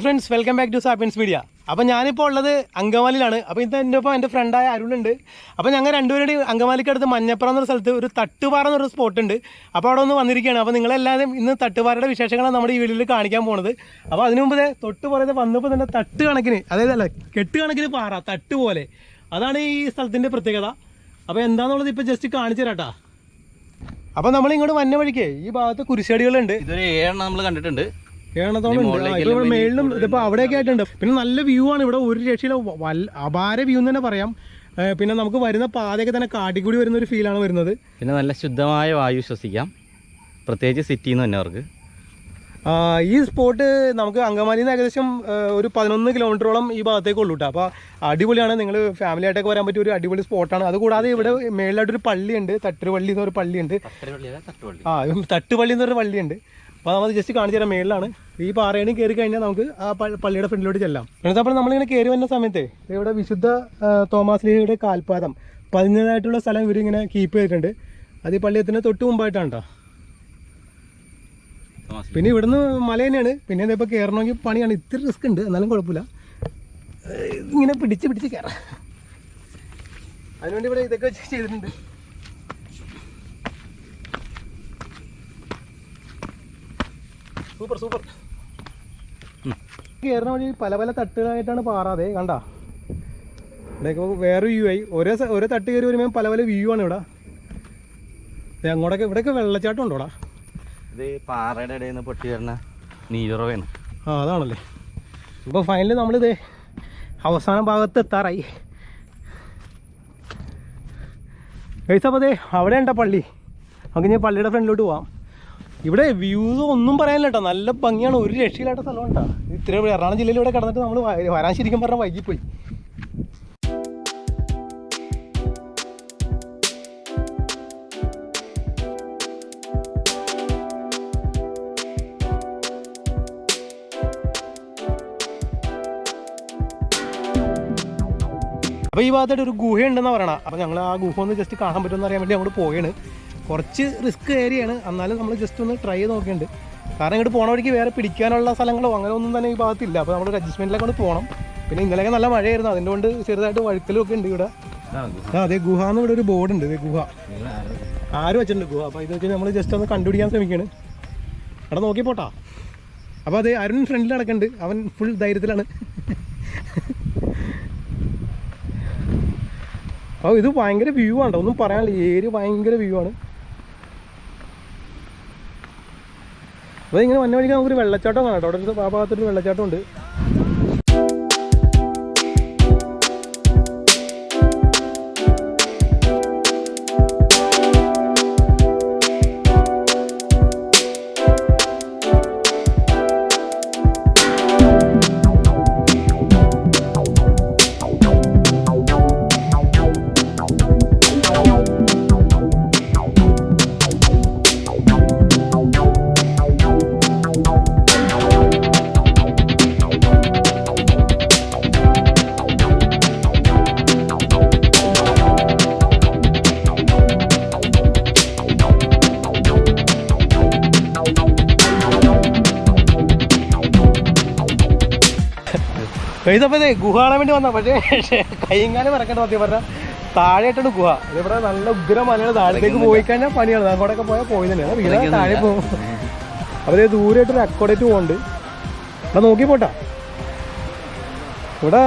Hi friends welcome back to Sapiens media അപ്പോൾ ഞാനിപ്പോൾ ഉള്ളത് അങ്കമാലിയിലാണ്. അപ്പോൾ ഇത് എന്റെ ഒപ്പം എന്റെ ഫ്രണ്ടായ അരുണുണ്ട്. അപ്പോൾ ഞങ്ങൾ രണ്ടുപേരുടെ അങ്കമാലിക്കടുത്ത് മഞ്ഞപ്പുറം എന്നൊരു സ്ഥലത്ത് ഒരു തട്ടുപാറ എന്നൊരു സ്പോട്ട് ഉണ്ട്. അപ്പോൾ അവിടെ ഒന്ന് വന്നിരിക്കുകയാണ്. അപ്പോൾ നിങ്ങളെല്ലാവരും ഇന്ന് തട്ടുപാറയുടെ വിശേഷങ്ങളാണ് നമ്മുടെ ഈ വീഡിയോയിൽ കാണിക്കാൻ പോകുന്നത് അപ്പോൾ അതിനു മുമ്പ് തൊട്ട് പറയുന്നത് വന്നപ്പോൾ തന്നെ തട്ട് കണക്കിന് അതായത് അല്ല കെട്ട് കണക്കിന് പാറ തട്ട് പോലെ. അതാണ് ഈ സ്ഥലത്തിന്റെ പ്രത്യേകത. അപ്പോൾ എന്താണെന്നുള്ളത് ഇപ്പോൾ ജസ്റ്റ് കാണിച്ചു തരാട്ടാ. അപ്പോൾ നമ്മളിങ്ങോട്ട് വന്ന വഴിക്കേ ഈ ഭാഗത്ത് കുരിശടികളുണ്ട്. ഇതൊരു ഏഴെണ്ണം നമ്മൾ കണ്ടിട്ടുണ്ട്. ഇപ്പോൾ മേളിലും ഇതിപ്പോ അവിടെയൊക്കെ ആയിട്ടുണ്ട്. പിന്നെ നല്ല വ്യൂ ആണ്. ഇവിടെ ഒരു രക്ഷയിലെ അപാര വ്യൂ എന്ന് തന്നെ പറയാം. പിന്നെ നമുക്ക് വരുന്ന പാതയൊക്കെ തന്നെ കാട്ടിക്കൂടി വരുന്ന ഒരു ഫീൽ ആണ് വരുന്നത്. പിന്നെ നല്ല ശുദ്ധമായ വായു ശ്വസിക്കാം. പ്രത്യേകിച്ച് സിറ്റിയിൽ നിന്ന് തന്നെ അവർക്ക്. ഈ സ്പോട്ട് നമുക്ക് അങ്കമാലിയിൽ നിന്ന് ഏകദേശം ഒരു പതിനൊന്ന് കിലോമീറ്ററോളം ഈ ഭാഗത്തേക്ക് ഉള്ളൂ കേട്ടോ അപ്പോൾ അടിപൊളിയാണ്. നിങ്ങൾ ഫാമിലി ആയിട്ടൊക്കെ വരാൻ പറ്റിയ ഒരു അടിപൊളി സ്പോട്ടാണ് അതുകൂടാതെ ഇവിടെ മേളിലായിട്ടൊരു പള്ളിയുണ്ട്. തട്ടുപള്ളി എന്നൊരു പള്ളിയുണ്ട്. ആ തട്ടുപള്ളി എന്നൊരു പള്ളിയുണ്ട്. അപ്പോൾ നമ്മൾ ജസ്റ്റ് കാണിച്ചു തരാം മേളിലാണ്. ഈ പാറയണി കയറി കഴിഞ്ഞാൽ നമുക്ക് ആ പള്ളിയുടെ ഫ്രണ്ടിലോട്ട് ചെല്ലാം. എന്നിട്ടപ്പോൾ നമ്മളിങ്ങനെ കയറി വന്ന സമയത്ത് ഇവിടെ വിശുദ്ധ തോമാസ് ലീഹയുടെ കാൽപാദം. പതിഞ്ഞതായിട്ടുള്ള സ്ഥലം ഇവരിങ്ങനെ കീപ്പ് ചെയ്തിട്ടുണ്ട്. അത് ഈ പള്ളിയത്തിന് തൊട്ട് മുമ്പായിട്ടാണ് കേട്ടോ പിന്നെ ഇവിടുന്ന് മല തന്നെയാണ്. പിന്നെ ഇതിപ്പോൾ കയറണമെങ്കിൽ പണിയാണ്. ഇത്തിരി റിസ്ക് ഉണ്ട്. എന്നാലും കുഴപ്പമില്ല. ഇങ്ങനെ പിടിച്ച് പിടിച്ച് കയറാം അതിനുവേണ്ടി ഇവിടെ ഇതൊക്കെ ചെയ്തിട്ടുണ്ട്. Super super. കയറുന്ന വഴി പല പല തട്ടുകളായിട്ടാണ് പാറാതെ കണ്ട? ഇവിടെയൊക്കെ വേറെ വ്യൂ ആയി. ഒരേ ഒരേ ഓരോ തട്ട് കയറി വരുമ്പോൾ പല പല വ്യൂ ആണ് ഇവിടെ. അങ്ങോട്ടൊക്കെ ഇവിടെയൊക്കെ വെള്ളച്ചാട്ടം ഉണ്ടോടാ? ഇത് പാറയുടെ ഇടയിൽ നിന്ന് പൊട്ടി വരുന്ന നീരുറവാണ് ആ അതാണല്ലേ. ഇപ്പോൾ ഫൈനലി നമ്മളിത് അവസാന ഭാഗത്ത് എത്താറായി. കഴിച്ചപ്പോൾ അതെ അവിടെ ഉണ്ടോ പള്ളി? നമുക്ക് ഇനി പള്ളിയുടെ ഫ്രണ്ടിലോട്ട് പോവാം. ഇവിടെ വ്യൂസ് ഒന്നും പറയാനില്ല കേട്ടോ. നല്ല ഭംഗിയാണ്. ഒരു രക്ഷയില്ലാത്ത സ്ഥലം കേട്ടോ ഇത്ര എറണാകുളം ജില്ലയിൽ ഇവിടെ കിടന്നിട്ട് നമ്മൾ വരാൻ ശരിക്കും പറഞ്ഞാൽ വൈകിപ്പോയി. അപ്പോൾ ഈ ഭാഗത്തായിട്ട് ഒരു ഗുഹ ഉണ്ടെന്ന് പറയണം അപ്പോൾ ഞങ്ങൾ ആ ഗുഹ ഒന്ന് ജസ്റ്റ് കാണാൻ പറ്റുമെന്ന് അറിയാൻ വേണ്ടി അങ്ങോട്ട് പോവുകയാണ് കുറച്ച് റിസ്ക് ഏരിയയാണ്. എന്നാലും നമ്മൾ ജസ്റ്റ് ഒന്ന് ട്രൈ ചെയ്ത് നോക്കിയിട്ടുണ്ട്. കാരണം ഇങ്ങോട്ട് പോണ വഴിക്ക് വേറെ പിടിക്കാനുള്ള സ്ഥലങ്ങളോ അങ്ങനെ ഒന്നും തന്നെ ഈ ഭാഗത്തില്ല. അപ്പോൾ നമ്മൾ അഡ്ജസ്റ്റ്മെന്റിലൊക്കെ കൊണ്ട് പോകണം പിന്നെ ഇന്നലെയൊക്കെ നല്ല മഴയായിരുന്നു. അതിന്റെ കൊണ്ട് ചെറുതായിട്ട് വഴുക്കലും ഒക്കെ ഉണ്ട് ഇവിടെ. ആ അതെ ഗുഹ എന്ന് ഇവിടെ ഒരു ബോർഡ് ഉണ്ട്. ഗുഹ. ആര്? വെച്ചിട്ടുണ്ട് ഗുഹ? അപ്പോൾ ഇത് വെച്ച് നമ്മൾ ജസ്റ്റ് ഒന്ന് കണ്ടുപിടിക്കാൻ ശ്രമിക്കുകയാണ് അവിടെ നോക്കി പോട്ടാ. അപ്പോൾ അതെ അരുൺ ഫ്രണ്ടിൽ നടക്കുന്നുണ്ട് അവൻ ഫുൾ ധൈര്യത്തിലാണ്. അപ്പോൾ ഇത് ഭയങ്കര വ്യൂ ആണ് ഒന്നും പറയാനില്ല. ഏരിയ ഭയങ്കര വ്യൂ ആണ്. അപ്പോൾ ഇങ്ങനെ വന്ന വഴിക്ക് നമുക്കൊരു വെള്ളച്ചാട്ടം കാണാം അവിടെ ഒരു ഭാഗത്തൊരു വെള്ളച്ചാട്ടം ഉണ്ട്. ഇതപ്പോൾ ഇതേ ഗുഹ കാണാൻ വേണ്ടി വന്ന പക്ഷേ കൈകാലം മറക്കേണ്ട സത്യം പറഞ്ഞാൽ താഴെയായിട്ടാണ് ഗുഹ. ഇവിടെ നല്ല ഉഗ്ര മലയാണ് താഴത്തേക്ക് പോയി കഴിഞ്ഞാൽ പണിയാണ്. അങ്ങോട്ടൊക്കെ പോയാൽ പോയി തന്നെയാണ് വീട് താഴെ പോകും. അവർ ദൂരമായിട്ട് ഒരു അക്കോഡേറ്റ് പോകുന്നുണ്ട് ഇവിടെ നോക്കി പോട്ടാ. ഇവിടെ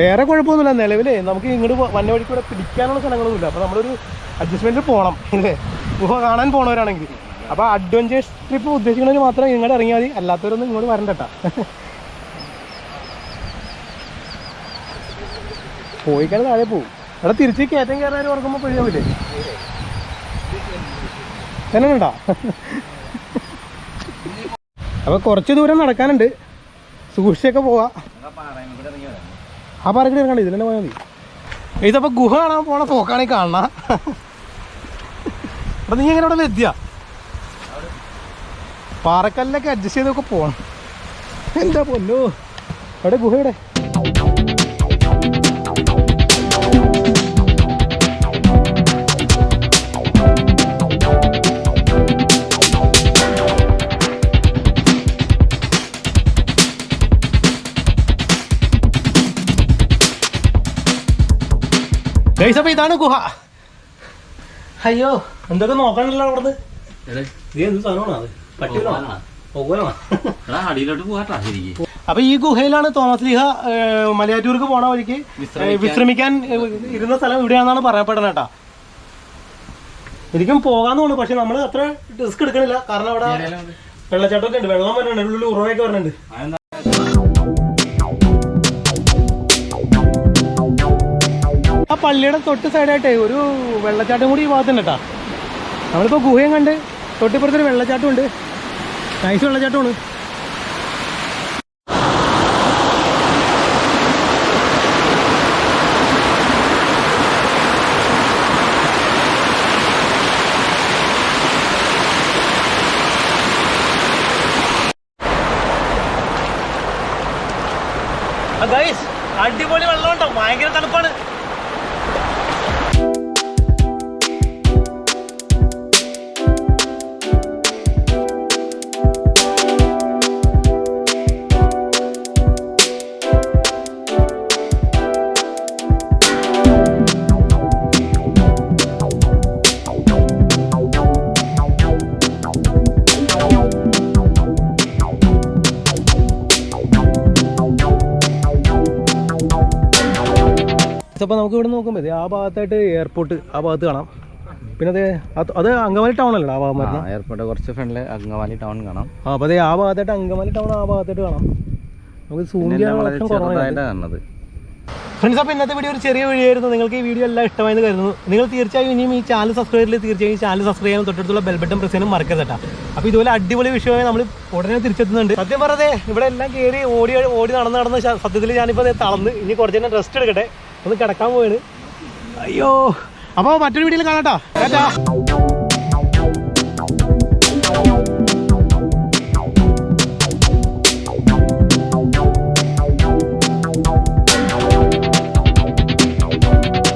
വേറെ കുഴപ്പമൊന്നുമില്ല. നിലവിലേ നമുക്ക് ഇങ്ങോട്ട് വന്ന വഴിക്ക് ഇവിടെ പിടിക്കാനുള്ള സ്ഥലങ്ങളൊന്നുമില്ല. അപ്പോൾ നമ്മളൊരു അഡ്ജസ്റ്റ്മെന്റിൽ പോകണം ഇല്ലേ? ഗുഹ കാണാൻ പോണവരാണെങ്കിൽ. അപ്പോൾ അഡ്വഞ്ചേഴ്സ് ട്രിപ്പ് ഉദ്ദേശിക്കുന്നവർ മാത്രം ഇങ്ങോട്ട് ഇറങ്ങിയാൽ മതി. അല്ലാത്തവരൊന്നും ഇങ്ങോട്ട് വരണ്ടട്ടാ പോയി കഴിഞ്ഞാൽ താഴെ പോകും. അവിടെ തിരിച്ച് കയറ്റം കയറാൻ ഓർക്കുമ്പോൾ പറ്റേ തന്നെ ഉണ്ടാ അപ്പോൾ കുറച്ച് ദൂരം നടക്കാനുണ്ട്. സൂക്ഷിച്ചൊക്കെ പോവാ. ആ പാറക്കിട്ട് ഇറങ്ങണ്ട ഇതിൽ തന്നെ പോയാൽ മതി. ഇതപ്പോൾ ഗുഹ കാണാൻ പോണ പോക്കാണെ കാണണ. അപ്പം നീ എങ്ങനെ അവിടെ എത്തിയ? പാറക്കല്ലൊക്കെ അഡ്ജസ്റ്റ് ചെയ്തൊക്കെ പോണം. എന്താ പൊന്നു? അവിടെ ഗുഹ ഗൈസ് അപ്പൊ ഇതാണ് ഗുഹ. അയ്യോ എന്തൊക്കെ നോക്കണല്ലോ അവിടുന്ന്? എന്ത് സാധനമാണ് അത്? പട്ടികളാണ്? അപ്പൊ ഈ ഗുഹയിലാണ് തോമസ് ലീഹ മലയാറ്റൂർക്ക് പോണ വഴിക്ക് വിശ്രമിക്കാൻ. ഇരുന്ന സ്ഥലം ഇവിടെയാണെന്നാണ് പറയപ്പെടുന്നത് കേട്ടാ. എനിക്കും പോകാന്ന് തോന്നുന്നു പക്ഷെ നമ്മൾ അത്ര റിസ്ക് എടുക്കണില്ല. കാരണം അവിടെ വെള്ളച്ചാട്ടമൊക്കെ ഉണ്ട് വെള്ളം വരണുണ്ട് ഉള്ളിൽ ഉറവയൊക്കെ വരുന്നുണ്ട്. ആ പള്ളിയുടെ തൊട്ട് സൈഡായിട്ടേ ഒരു വെള്ളച്ചാട്ടം കൂടി ഈ ഭാഗത്തുണ്ട് കേട്ടാ നമ്മളിപ്പോ ഗുഹയും കണ്ട് തൊട്ടിപ്പുറത്തൊരു വെള്ളച്ചാട്ടം ഉണ്ട് നൈസ് വെള്ളച്ചാട്ടമാണ് അടിപൊളി വെള്ളമുണ്ടോ? ഭയങ്കര തണുപ്പാണ്. അപ്പോൾ നമുക്ക് ഇവിടെ നോക്കുമ്പോൾ ആ ഭാഗത്തായിട്ട് എയർപോർട്ട് ആ ഭാഗത്ത് കാണാം. പിന്നെ അതെ അത് അങ്കമാലി ടൗൺ അല്ലേ ആ ഭാഗം എയർപോർട്ട് കുറച്ച് ഫ്രണ്ടിൽ അങ്കമാലി ടൗൺ കാണാം. ആ അപ്പോൾ അതെ ആ ഭാഗത്തായിട്ട് അങ്കമാലി ടൗൺ ആ ഭാഗത്തായിട്ട് കാണാം. നമുക്ക് സൂം കാണുന്നത്. ഫ്രണ്ട്സ് അപ്പോൾ ഇന്നത്തെ വീഡിയോ ഒരു ചെറിയ വീഡിയോ ആയിരുന്നു നിങ്ങൾക്ക് ഈ വീഡിയോ എല്ലാം ഇഷ്ടമായെന്ന് കരുതുന്നു. നിങ്ങൾ തീർച്ചയായും ഇനിയും ഈ ചാനൽ സബ്സ്ക്രൈബ് ചെയ്തില്ല തീർച്ചയായും ഈ ചാനൽ സബ്സ്ക്രൈബ് ചെയ്യാൻ തൊട്ടടുത്തുള്ള ബെൽ ബട്ടൺ പ്രസ് ചെയ്യാനും മറക്കരുത് കേട്ടോ. അപ്പോൾ ഇതുപോലെ അടിപൊളി വിഷയമായി നമ്മൾ ഉടനെ തിരിച്ചെത്തുന്നുണ്ട്. സത്യം പറഞ്ഞത് ഇവിടെ എല്ലാം കയറി ഓടി ഓടി നടന്ന് നടന്ന് സത്യത്തിൽ ഞാനിപ്പോൾ തളർന്ന് ഇനി കുറച്ച് തന്നെ റെസ്റ്റ് എടുക്കട്ടെ. ഒന്ന് കിടക്കാൻ പോവാണ്. അയ്യോ. അപ്പോൾ മറ്റൊരു വീഡിയോയിൽ കാണാട്ടോ